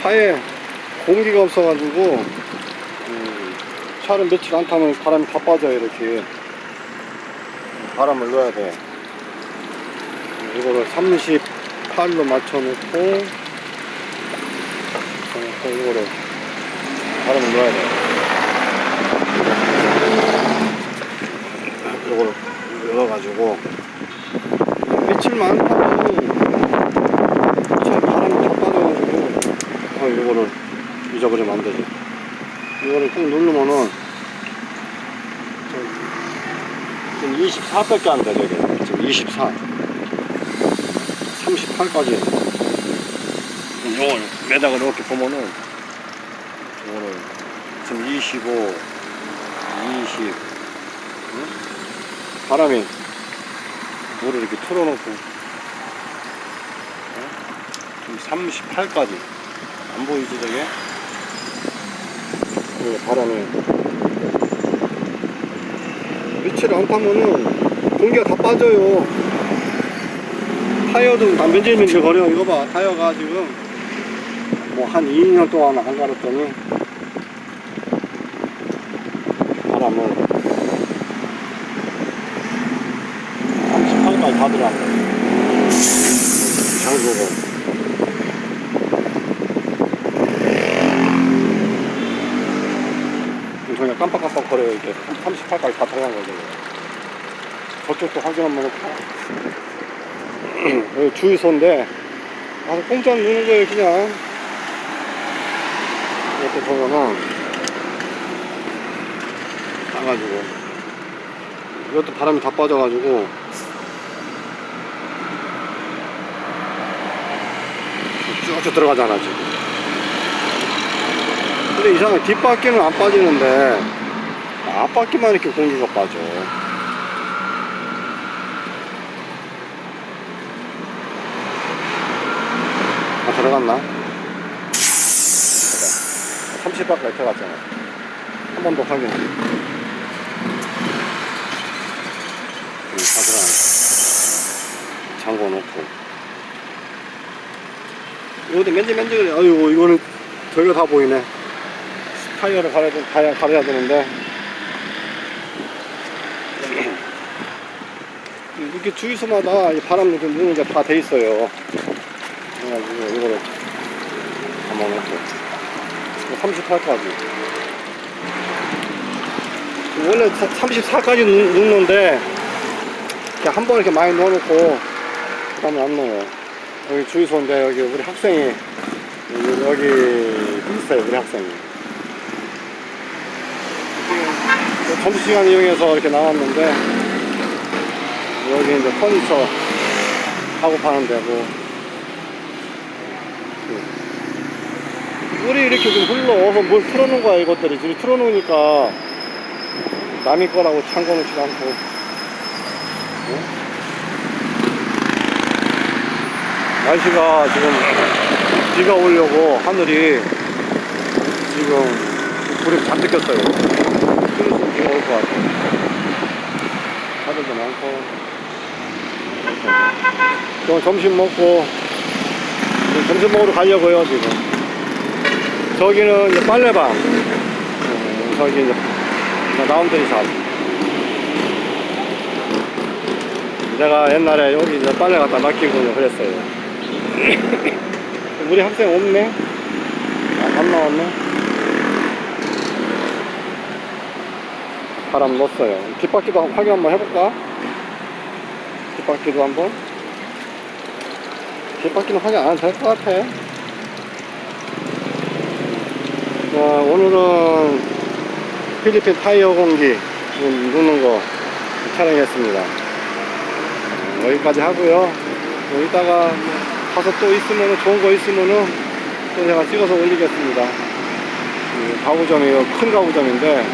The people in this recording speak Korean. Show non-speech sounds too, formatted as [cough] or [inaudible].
차에 공기가 없어가지고 음, 차를 며칠 안 타면 바람이 다 빠져요 이렇게. 바람을 넣어야 돼. 이거를 38로 맞춰놓고 또 이거를 바람을 넣어야 돼. 이거를 열어가지고 며칠만 안 타고 차 바람이 다 빠져가지고 어, 이거를 잊어버리면 안 되지 이거를 꾹 누르면은 지금 24밖에 안 돼, 저게. 지금 24. 38까지. 이걸 매닥을 이렇게 보면은, 이거를 지금 25, 20, 응? 바람이 물을 이렇게 틀어놓고, 어? 지금 38까지. 안 보이지, 저게? 그 바람이. 며칠 안 타면은 공기가 다 빠져요. 타이어도 다 맨질맨질 거려. 이거 봐. 타이어가 지금 뭐 한 2년 동안 안 갈았더니 바람을 38까지 가더라고. 장소고. 그냥 깜빡깜빡 거려요. 이렇게 38까지 다 들어간 거죠. 저쪽도 확인 한번 해볼까? [clears throat] 여기 주유소인데, 아, 공짜 누는 거예요, 그냥. 이렇게 보면은, 따가지고. 이것도 바람이 다 빠져가지고, 쭉쭉 들어가잖아, 지금. 근데 이상하게 뒷바퀴는 안 빠지는데 앞바퀴만 이렇게 공기가 빠져. 아 들어갔나? 30바퀴 들어갔잖아. 한 번 더 확인해 응, 다 들어가네. 잠궈 놓고. 이것도 맨질맨질해 아이고 이거는 저기가 다 보이네. 타이어를 갈아야, 갈아야 되는데 이렇게 주유소마다 이 바람 넣는 게다돼 있어요. 그래가지고 이거를 담아놓고 38까지. 원래 34까지 넣는데 그냥 한 번 이렇게 많이 넣어놓고 그 다음에 안 넣어요. 여기 주유소인데 여기 우리 학생이 여기 있어요 우리 학생이. 점심시간 이용해서 이렇게 나왔는데 여기 이제 퍼니처 하고 파는 데고 물이 이렇게 좀 흘러서 뭘 틀어놓은 거야 이것들이 지금 틀어놓으니까 남의 거라고 참고놓지도 않고 어? 날씨가 지금 비가 오려고 하늘이 지금 불이 잔뜩 꼈어요 그래서 비가 올 것 같아. 사람도 많고. 또 점심 먹고, 점심 먹으러 가려고요, 지금. 저기는 이제 빨래방. 어, 저기 이제, 나온들이 샵. 내가 옛날에 여기 이제 빨래 갖다 맡기고 그랬어요. [coughs] 우리 학생 없네? 아, 안 나왔네? 바람 넣었어요. 뒷바퀴도 한번 확인 한번 해볼까? 뒷바퀴도 한번. 뒷바퀴는 확인 안 될 것 같아. 자, 오늘은 필리핀 타이어 공기 누는 거 촬영했습니다. 어, 여기까지 하고요. 뭐 이따가 가서 또 있으면 좋은 거 있으면은 또 제가 찍어서 올리겠습니다. 이 가구점이 요. 큰 가구점인데